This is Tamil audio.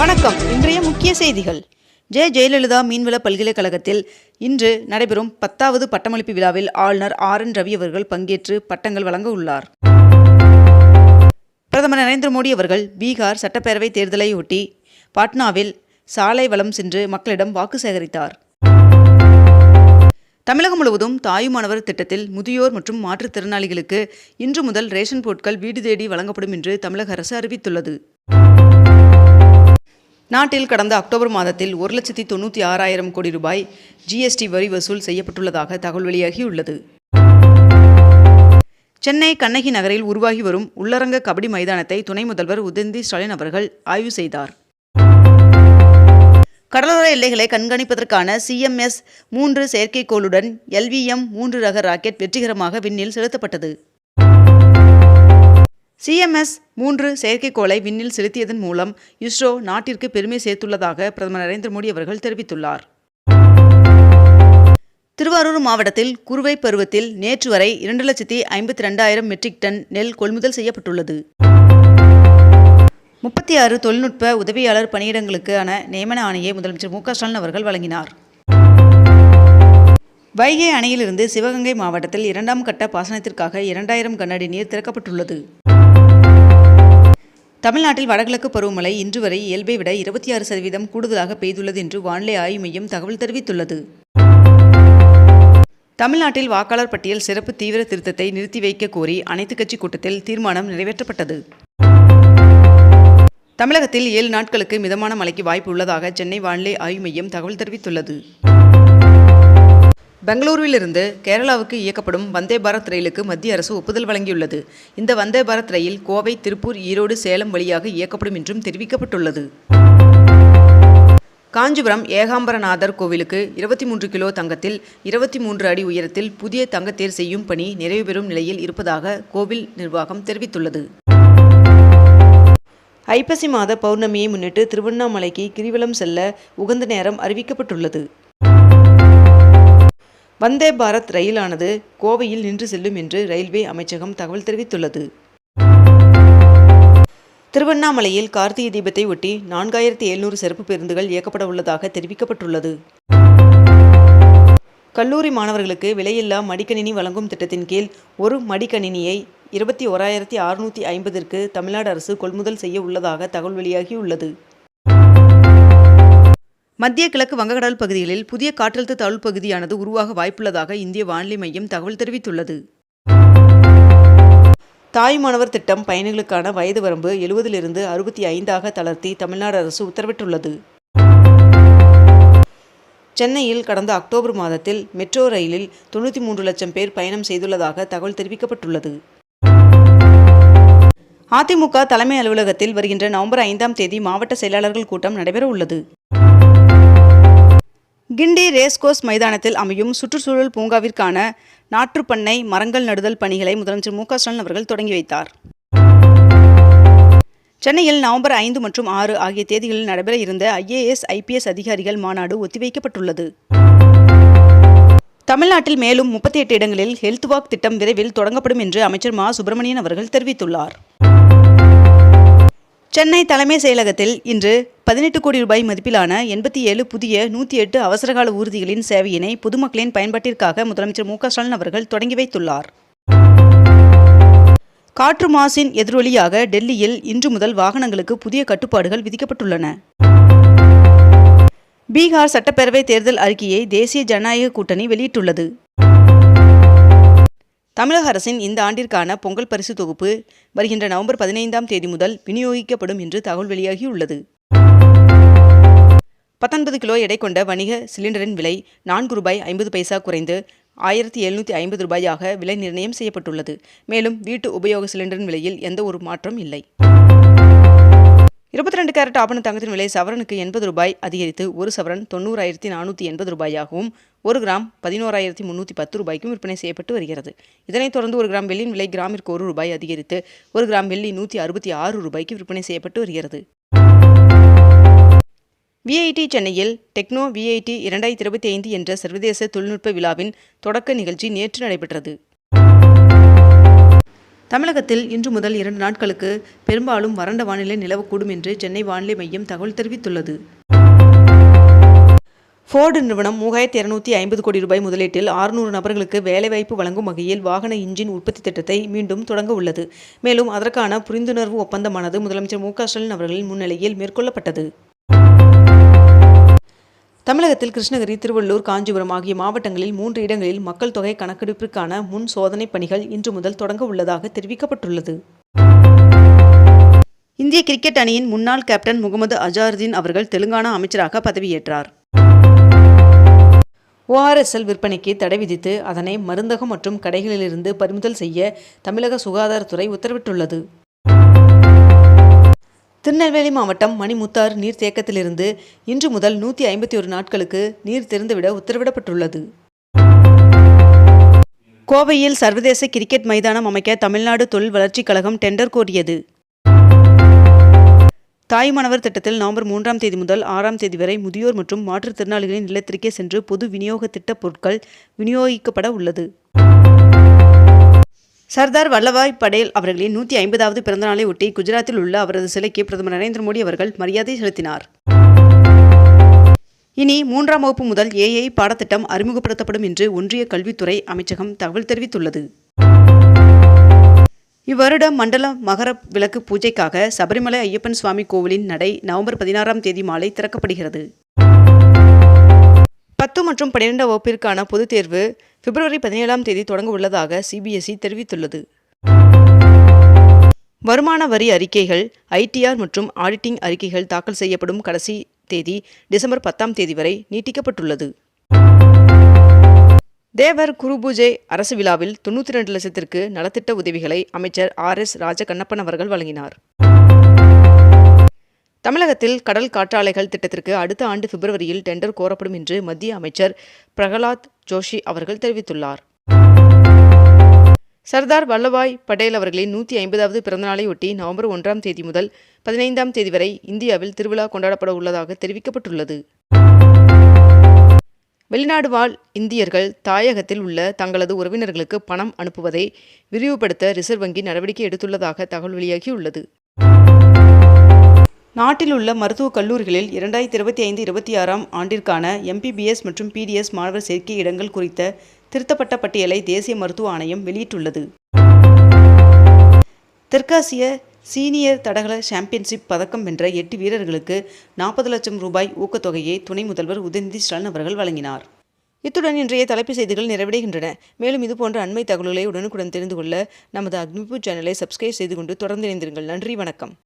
வணக்கம். இன்றைய முக்கிய செய்திகள். ஜெ. ஜெயலலிதா மீன்வள பல்கலைக்கழகத்தில் இன்று நடைபெறும் பத்தாவது பட்டமளிப்பு விழாவில் ஆளுநர் ஆர். என். ரவி அவர்கள் பங்கேற்று பட்டங்கள் வழங்க உள்ளார். பிரதமர் நரேந்திர மோடி அவர்கள் பீகார் சட்டப்பேரவை தேர்தலையொட்டி பாட்னாவில் சாலை வளம் சென்று மக்களிடம் வாக்கு சேகரித்தார். தமிழகம் முழுவதும் தாயுமானவர் திட்டத்தில் முதியோர் மற்றும் மாற்றுத்திறனாளிகளுக்கு இன்று முதல் ரேஷன் பொருட்கள் வீடு தேடி வழங்கப்படும் என்று தமிழக அரசு அறிவித்துள்ளது. நாட்டில் கடந்த அக்டோபர் மாதத்தில் ஒரு லட்சத்தி தொண்ணூற்றி ஆறாயிரம் கோடி ரூபாய் ஜிஎஸ்டி வரி வசூல் செய்யப்பட்டுள்ளதாக தகவல் வெளியாகியுள்ளது. சென்னை கண்ணகி நகரில் உருவாகி வரும் உள்ளரங்க கபடி மைதானத்தை துணை முதல்வர் உதயநிதி ஸ்டாலின் அவர்கள் ஆய்வு செய்தார். கடலோர எல்லைகளை கண்காணிப்பதற்கான சிஎம்எஸ் மூன்று செயற்கைக்கோளுடன் எல்விஎம் மூன்று ரக ராக்கெட் வெற்றிகரமாக விண்ணில் செலுத்தப்பட்டது. சிஎம்எஸ் மூன்று செயற்கைக்கோளை விண்ணில் செலுத்தியதன் மூலம் இஸ்ரோ நாட்டிற்கு பெருமை சேர்த்துள்ளதாக பிரதமர் நரேந்திர மோடி அவர்கள் தெரிவித்துள்ளார். திருவாரூர் மாவட்டத்தில் குறுவை பருவத்தில் நேற்று வரை இரண்டு லட்சத்தி ஐம்பத்தி ரெண்டாயிரம் மெட்ரிக் டன் நெல் கொள்முதல் செய்யப்பட்டுள்ளது. முப்பத்தி ஆறு தொழில்நுட்ப உதவியாளர் பணியிடங்களுக்கான நியமன ஆணையை முதலமைச்சர் மு க ஸ்டாலின் அவர்கள் வழங்கினார். வைகை அணையிலிருந்து சிவகங்கை மாவட்டத்தில் இரண்டாம் கட்ட பாசனத்திற்காக இரண்டாயிரம் கனஅடி நீர் திறக்கப்பட்டுள்ளது. தமிழ்நாட்டில் வடகிழக்கு பருவமழை இன்று வரை இயல்பை விட இருபத்தி ஆறு சதவீதம் கூடுதலாக பெய்துள்ளது என்று வானிலை ஆய்வு மையம் தகவல் தெரிவித்துள்ளது. தமிழ்நாட்டில் வாக்காளர் பட்டியல் சிறப்பு தீவிர திருத்தத்தை நிறுத்தி வைக்க கோரி அனைத்துக் கட்சி கூட்டத்தில் தீர்மானம் நிறைவேற்றப்பட்டது. தமிழகத்தில் ஏழு நாட்களுக்கு மிதமான மழைக்கு வாய்ப்பு உள்ளதாக சென்னை வானிலை ஆய்வு மையம் தகவல் தெரிவித்துள்ளது. பெங்களூருவிலிருந்து கேரளாவுக்கு இயக்கப்படும் வந்தே பாரத் ரயிலுக்கு மத்திய அரசு ஒப்புதல் வழங்கியுள்ளது. இந்த வந்தே பாரத் ரயில் கோவை திருப்பூர் ஈரோடு சேலம் வழியாக இயக்கப்படும் என்றும் தெரிவிக்கப்பட்டுள்ளது. காஞ்சிபுரம் ஏகாம்பரநாதர் கோவிலுக்கு இருபத்தி மூன்று கிலோ தங்கத்தில் இருபத்தி மூன்று அடி உயரத்தில் புதிய தங்கத்தேர் செய்யும் பணி நிறைவு பெறும் நிலையில் இருப்பதாக கோவில் நிர்வாகம் தெரிவித்துள்ளது. ஐப்பசி மாத பௌர்ணமியை முன்னிட்டு திருவண்ணாமலைக்கு கிரிவலம் செல்ல உகந்த நேரம் அறிவிக்கப்பட்டுள்ளது. வந்தே பாரத் ரயிலானது கோவையில் நின்று செல்லும் என்று ரயில்வே அமைச்சகம் தகவல் தெரிவித்துள்ளது. திருவண்ணாமலையில் கார்த்திகை தீபத்தை ஒட்டி நான்காயிரத்தி எழுநூறு சிறப்பு பேருந்துகள் இயக்கப்பட உள்ளதாக தெரிவிக்கப்பட்டுள்ளது. கல்லூரி மாணவர்களுக்கு விலையில்லா மடிக்கணினி வழங்கும் திட்டத்தின் கீழ் ஒரு மடிக்கணினியை இருபத்தி ஓராயிரத்தி அறுநூற்றி ஐம்பதிற்கு தமிழ்நாடு அரசு கொள்முதல் செய்ய உள்ளதாக தகவல் வெளியாகியுள்ளது. மத்திய கிழக்கு வங்கக்கடல் பகுதிகளில் புதிய காற்றழுத்த தாழ்வு பகுதியானது உருவாக வாய்ப்புள்ளதாக இந்திய வானிலை மையம் தகவல் தெரிவித்துள்ளது. தாய்மானவர் திட்டம் பயணிகளுக்கான வயது வரம்பு எழுபதிலிருந்து அறுபத்தி ஐந்தாக தளர்த்தி தமிழ்நாடு அரசு உத்தரவிட்டுள்ளது. சென்னையில் கடந்த அக்டோபர் மாதத்தில் மெட்ரோ ரயிலில் தொண்ணூற்றி மூன்று லட்சம் பேர் பயணம் செய்துள்ளதாக தகவல் தெரிவிக்கப்பட்டுள்ளது. அதிமுக தலைமை அலுவலகத்தில் வருகின்ற நவம்பர் ஐந்தாம் தேதி மாவட்ட செயலாளர்கள் கூட்டம் நடைபெற உள்ளது கிண்டி ரேஸ்கோஸ் மைதானத்தில் அமையும் சுற்றுச்சூழல் பூங்காவிற்கான நாற்றுப்பண்ணை மரங்கள் நடுதல் பணிகளை முதலமைச்சர் மு ஸ்டாலின் அவர்கள் தொடங்கி வைத்தார். சென்னையில் நவம்பர் ஐந்து மற்றும் ஆறு ஆகிய தேதிகளில் நடைபெற இருந்த ஐஏஎஸ் ஐபிஎஸ் அதிகாரிகள் மாநாடு ஒத்திவைக்கப்பட்டுள்ளது. தமிழ்நாட்டில் மேலும் முப்பத்தி எட்டு இடங்களில் ஹெல்த் வாக் திட்டம் விரைவில் தொடங்கப்படும் என்று அமைச்சர் மா. சுப்பிரமணியன் அவர்கள் தெரிவித்துள்ளார். சென்னை தலைமை செயலகத்தில் இன்று பதினெட்டு கோடி ரூபாய் மதிப்பிலான எண்பத்தி ஏழு புதிய நூற்றி எட்டு அவசரகால ஊர்திகளின் சேவையினை பொதுமக்களின் பயன்பாட்டிற்காக முதலமைச்சர் மு ஸ்டாலின் அவர்கள் தொடங்கி வைத்துள்ளார். காற்று மாசின் எதிரொலியாக டெல்லியில் இன்று முதல் வாகனங்களுக்கு புதிய கட்டுப்பாடுகள் விதிக்கப்பட்டுள்ளன. பீகார் சட்டப்பேரவை தேர்தல் அறிக்கையை தேசிய ஜனநாயக கூட்டணி வெளியிட்டுள்ளது. தமிழக அரசின் இந்த ஆண்டிற்கான பொங்கல் பரிசு தொகுப்பு வருகின்ற நவம்பர் பதினைந்தாம் தேதி முதல் விநியோகிக்கப்படும் என்று தகவல் வெளியாகியுள்ளது. பத்தொன்பது கிலோ எடை கொண்ட வணிக சிலிண்டரின் விலை நான்கு ரூபாய் ஐம்பது பைசா குறைந்து ஆயிரத்தி எழுநூற்றி ஐம்பது ரூபாயாக விலை நிர்ணயம் செய்யப்பட்டுள்ளது. மேலும் வீட்டு உபயோக சிலிண்டரின் விலையில் எந்த ஒரு மாற்றம் இல்லை. இருபத்தி ரெண்டு கேரட் ஆபண தங்கத்தின் விலை சவரனுக்கு எண்பது ரூபாய் அதிகரித்து ஒரு சவரன் தொண்ணூறாயிரத்தி நானூற்றி எண்பது ரூபாயாகவும் ஒரு கிராம் பதினோராயிரத்தி முந்நூற்றி பத்து ரூபாய்க்கும் விற்பனை செய்யப்பட்டு வருகிறது. இதனைத் தொடர்ந்து ஒரு கிராம் வெள்ளியின் விலை கிராமிற்கு ஒரு ரூபாய் அதிகரித்து ஒரு கிராம் வெள்ளி நூற்றி அறுபத்தி ஆறு ரூபாய்க்கு விற்பனை செய்யப்பட்டு வருகிறது. விஐடி சென்னையில் டெக்னோ விஐடி இரண்டாயிரத்தி இருபத்தி ஐந்து என்ற சர்வதேச தொழில்நுட்ப விழாவின் தொடக்க நிகழ்ச்சி நேற்று நடைபெற்றது. தமிழகத்தில் இன்று முதல் இரண்டு நாட்களுக்கு பெரும்பாலும் வறண்ட வானிலை நிலவக்கூடும் என்று சென்னை வானிலை மையம் தகவல் தெரிவித்துள்ளது. ஃபோர்டு நிறுவனம் மூவாயிரத்தி இரநூத்தி ஐம்பது கோடி ரூபாய் முதலீட்டில் ஆறுநூறு நபர்களுக்கு வேலைவாய்ப்பு வழங்கும் வகையில் வாகன இன்ஜின் உற்பத்தி திட்டத்தை மீண்டும் தொடங்க உள்ளது. மேலும் அதற்கான புரிந்துணர்வு ஒப்பந்தமானது முதலமைச்சர் மு க ஸ்டாலின் அவர்களின் முன்னிலையில் மேற்கொள்ளப்பட்டது. தமிழகத்தில் கிருஷ்ணகிரி திருவள்ளூர் காஞ்சிபுரம் ஆகிய மாவட்டங்களில் மூன்று இடங்களில் மக்கள் தொகை கணக்கெடுப்பிற்கான முன் சோதனை பணிகள் இன்று முதல் தொடங்க உள்ளதாக தெரிவிக்கப்பட்டுள்ளது. இந்திய கிரிக்கெட் அணியின் முன்னாள் கேப்டன் முகமது அஜாருதீன் அவர்கள் தெலுங்கானா அமைச்சராக பதவியேற்றார். ஓஆர்எஸ்எல் விற்பனைக்கு தடை விதித்து அதனை மருந்தகம் மற்றும் கடைகளிலிருந்து பறிமுதல் செய்ய தமிழக சுகாதாரத்துறை உத்தரவிட்டுள்ளது. திருநெல்வேலி மாவட்டம் மணிமுத்தாறு நீர்த்தேக்கத்திலிருந்து இன்று முதல் நூற்றி ஐம்பத்தி ஒரு நாட்களுக்கு நீர் திறந்துவிட உத்தரவிடப்பட்டுள்ளது. கோவையில் சர்வதேச கிரிக்கெட் மைதானம் அமைக்க தமிழ்நாடு தொழில் வளர்ச்சிக் கழகம் டெண்டர் கோரியது. தாய்மானவர் திட்டத்தில் நவம்பர் மூன்றாம் தேதி முதல் ஆறாம் தேதி வரை முதியோர் மற்றும் மாற்றுத்திறனாளிகளின் இல்லத்திற்கே சென்று பொது விநியோக திட்டப் பொருட்கள் விநியோகிக்கப்பட உள்ளது. சர்தார் வல்லபாய் படேல் அவர்களின் நூற்றி ஐம்பதாவது பிறந்தநாளை ஒட்டி குஜராத்தில் உள்ள அவரது சிலைக்கு பிரதமர் நரேந்திர மோடி அவர்கள் மரியாதை செலுத்தினார். இனி மூன்றாம் வகுப்பு முதல் ஏஐ பாடத்திட்டம் அறிமுகப்படுத்தப்படும் என்று ஒன்றிய கல்வித்துறை அமைச்சகம் தகவல் தெரிவித்துள்ளது. இவ்வருடம் மண்டல மகர விளக்கு பூஜைக்காக சபரிமலை ஐயப்பன் சுவாமி கோவிலின் நடை நவம்பர் பதினாறாம் தேதி மாலை திறக்கப்படுகிறது. பத்து மற்றும் பன்னிரெண்டாம் வகுப்பிற்கான பொதுத் தேர்வு பிப்ரவரி பதினேழாம் தேதி தொடங்க உள்ளதாக சிபிஎஸ்இ தெரிவித்துள்ளது. வருமான வரி அறிக்கைகள் ஐடிஆர் மற்றும் ஆடிட்டிங் அறிக்கைகள் தாக்கல் செய்யப்படும் கடைசி தேதி டிசம்பர் பத்தாம் தேதி வரை நீட்டிக்கப்பட்டுள்ளது. தேவர் குருபூஜை அரசு விழாவில் தொண்ணூற்றி ரெண்டு லட்சத்திற்கு நலத்திட்ட உதவிகளை அமைச்சர் ஆர் எஸ் ராஜகண்ணப்பன் அவர்கள் வழங்கினார். தமிழகத்தில் கடல் காற்றாலைகள் திட்டத்திற்கு அடுத்த ஆண்டு பிப்ரவரியில் டெண்டர் கோரப்படும் என்று மத்திய அமைச்சர் பிரகலாத் ஜோஷி அவர்கள் தெரிவித்துள்ளார். சர்தார் வல்லபாய் படேல் அவர்களின் நூற்றி ஐம்பதாவது பிறந்தநாளையொட்டி நவம்பர் ஒன்றாம் தேதி முதல் பதினைந்தாம் தேதி வரை இந்தியாவில் திருவிழா கொண்டாடப்பட உள்ளதாக தெரிவிக்கப்பட்டுள்ளது. வெளிநாடு வாழ் இந்தியர்கள் தாயகத்தில் உள்ள தங்களது உறவினர்களுக்கு பணம் அனுப்புவதை விரிவுபடுத்த ரிசர்வ் வங்கி நடவடிக்கை எடுத்துள்ளதாக தகவல் வெளியாகியுள்ளது. நாட்டில் உள்ள மருத்துவக் கல்லூரிகளில் இரண்டாயிரத்தி இருபத்தி ஐந்து இருபத்தி ஆறாம் ஆண்டிற்கான எம்பிபிஎஸ் மற்றும் பிடிஎஸ் மாணவர் சேர்க்கை இடங்கள் குறித்த திருத்தப்பட்ட பட்டியலை தேசிய மருத்துவ ஆணையம் வெளியிட்டுள்ளது. தெற்காசிய சீனியர் தடகள சாம்பியன்ஷிப் பதக்கம் வென்ற எட்டு வீரர்களுக்கு நாற்பது லட்சம் ரூபாய் ஊக்கத்தொகையை துணை முதல்வர் உதயநிதி ஸ்டாலின் அவர்கள் வழங்கினார். இத்துடன் இன்றைய தலைப்பு செய்திகள் நிறைவடைகின்றன. மேலும் இதுபோன்ற அண்மை தகவல்களை உடனுக்குடன் தெரிந்து கொள்ள நமது அக்னிபூ சேனலை சப்ஸ்கிரைப் செய்து கொண்டு தொடர்ந்து இணைந்திருங்கள். நன்றி வணக்கம்.